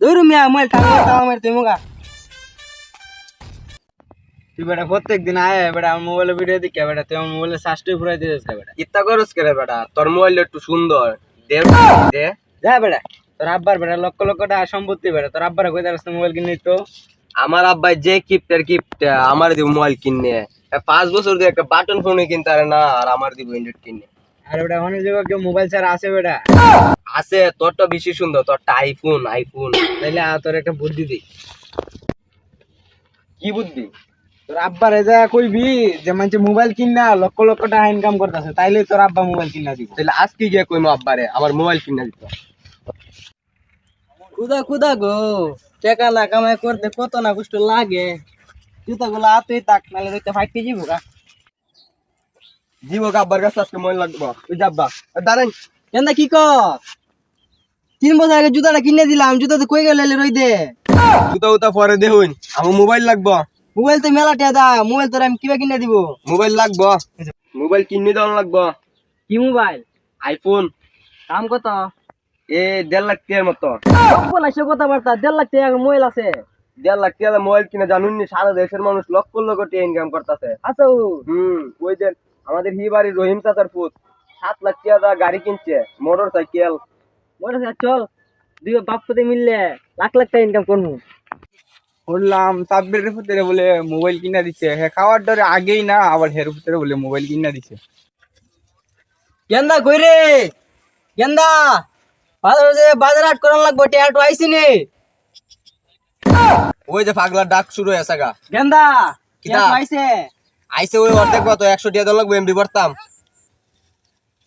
ধরু মিয়া, mobile টাঙ্গা তাও মারি তুই মুগা। তুই বেটা প্রত্যেক দিন আয়, বেটা, আমার ভিডিও আমার একটু সুন্দর। বেটা। তোর আব্বার, বেটা, লক্ষ সম্পত্তি, বেটা। তোর আব্বার মোবাইল তো? আমার আব্বাই যে কিপ্টের কিপ্ট আমার দিব মোবাইল কিনে পাঁচ বছর দিয়ে একটা বাটন ফোনে কিনতে না, আর আমার দিব ইন্ডেট কিনে আর বেটা অনেক জায়গায় কেউ মোবাইল ছাড়া আছে বেটা। আছে তোরটা বেশি সুন্দর তোরটা আইফোন আইফোন তাইলে তোর একটা বুদ্ধি দিই। কি বুদ্ধি? তোর আব্বার যা কইবি যে মানে মোবাইল কিনা লক্ষ লক্ষ টাকা ইনকাম করতেছে তাইলে তোর আব্বা মোবাইল কিনা দিব। তাহলে আজকে গিয়ে কইমো আব্বারে আমার মোবাইল কিনে দিত। কুদা কুদা গো টাকা না কামাই করতে কত না কষ্ট লাগে। জুতা গুলো আতুই তাক নালে রইতে ফাইটে যাব গা। দিব আব্বার কাছে আজকে মোবাইল লাগবো। ওই যাব্বা। দাঁড়ান। কেন্দা কি কর? তিন বছর আগে জুতাটা কিনে দিলাম জুতা তো কই গেলে রই দে। জুতা উতা পরে দেখুন আমার মোবাইল লাগবো। মোবাইল তো মেলা টিয়া দা মোবাইল তোর আমি কিবা কিনে দিব? মোবাইল লাগবো। মোবাইল কিনে দেওয়ান লাগবো। কি মোবাইল? আইফোন। দাম কত? এ দেড় লাখ টাকার মতো। না সে কথা বার্তা দেড় লাখ টাকা মোবাইল আছে। দেড় লাখ টাকা মোবাইল কিনে জানুন নি সারা দেশের মানুষ লক্ষ লক্ষ টাকা ইনকাম করতেছে। আচ্ছা হুম ওই যে আমাদের হি বাড়ির রহিম চাচার পুত। সাত লাখ টাকা গাড়ি কিনছে মোটর সাইকেল মোটর চল দুই বাপ কোথায় মিললে লাখ লাখ টাকা ইনকাম করব বললাম সাব্বির ভিতরে বলে মোবাইল কিনা দিচ্ছে হ্যাঁ খাওয়ার ডরে আগেই না আবার হের ভিতরে বলে মোবাইল কিনা দিচ্ছে গেন্দা কই রে? গেন্দা বাজার হাট করার লাগবো টিয়াটু আইসি নে। ওই যে পাগলা ডাক শুরু হয়েছে গা। গেন্দা? টিয়াটু আইছে। আইসে ওই অর্ধেক কত? একশো টাকা দেওয়া লাগবে এমবি ভরতাম।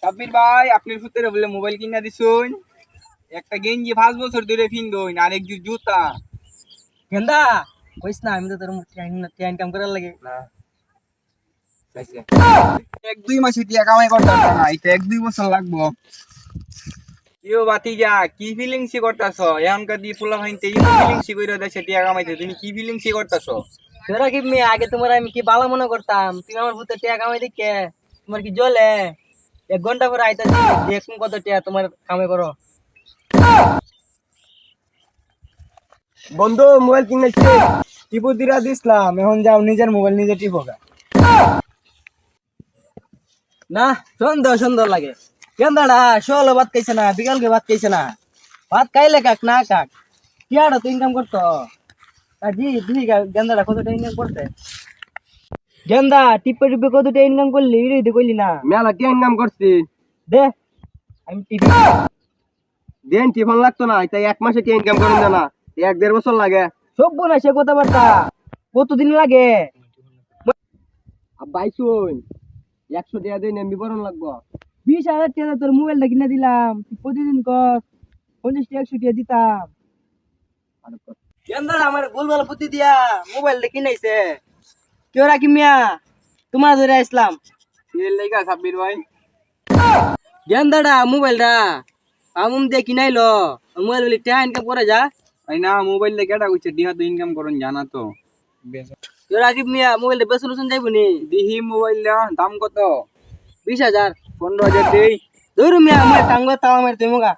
সাব্বির ভাই আপনার ভিতরে বলে মোবাইল কিনা দিছুন। একটা গেঞ্জি পাঁচ বছর ধরে ফিনদইন আর এক জুতা। গেন্দা কইস না আমি তো তোর টিয়া ইনকাম করার লাগে। না। এক দুই মাসে টিয়া কামাই করতে পারতো না এটা এক দুই বছর লাগবো। কিও বাতি যা কি ফিলিংসি করতেছ? এখনকার দিয়ে ফুলা ভাইনতে এই ফিলিংসি কইরা দেশে টিয়া কামাইতে তুমি কি ফিলিংসি করতেছ? তোরা কি মেয়ে? আগে তোমার আমি কি ভালো মনে করতাম? তুমি আমার টিয়া কামাই দেখে। তোমার কি জ্বলে? এক ঘণ্টা পরে আইতা দেখুন কত টিয়া তোমার করো। বন্ধু মোবাইল কিনেছে। টিপু দিরা দিসলাম এখন যাও নিজের মোবাইল নিজে টিপো গা। না সুন্দর সুন্দর লাগে। গেন্দাটা ষোলো ভাত খাইছে না বিকালকে ভাত খাইছে না। ভাত খাইলে কাক না কাক? টিয়াটা তো ইনকাম করতো? আর জি দুই গেন্দাটা কতটা ইনকাম করতে? গেন্দা টিপে টিপে কতটা ইনকাম করলি? ইরে করলি না। মেলা টিয়া ইনকাম করছি? দে আমি টিপি দেন টিফন লাগতো না এটা এক মাসে টিয়া ইনকাম করেন না এক দেড় বছর লাগে। সব না সে কথাবার্তা। কতদিন লাগে? আব্বাই শুন একশো টাকা দিন এমবি ভরণ লাগবো। বিশ হাজার টাকা তোর মোবাইলটা কিনে দিলাম। প্রতিদিন কর পঞ্চাশ টাকা একশো টাকা দিতাম। গেন্দার আমার ভালো বুদ্ধি দিয়া মোবাইলটা কিনাইছে? কেউ রাখি মিয়া? তোমার ধরে আসলাম লেগা সাব্বির ভাই। গেন্দাটা মোবাইলটা? আমুম দিয়ে কিনাইলো। মোবাইল বলে টাকা ইনকাম করে যা। ভাই না মোবাইল লেগে কেটা কইছে ডিহা তো ইনকাম করুন জানা তো। কেউ রাখি মিয়া? মোবাইলটা বেসন বেসন যাইব নি? দিহি মোবাইল দাম কত? বিশ হাজার। পনেরো হাজার দেই। ধরু মিয়া আমার টাঙ্গ তাও আমার তুমি গা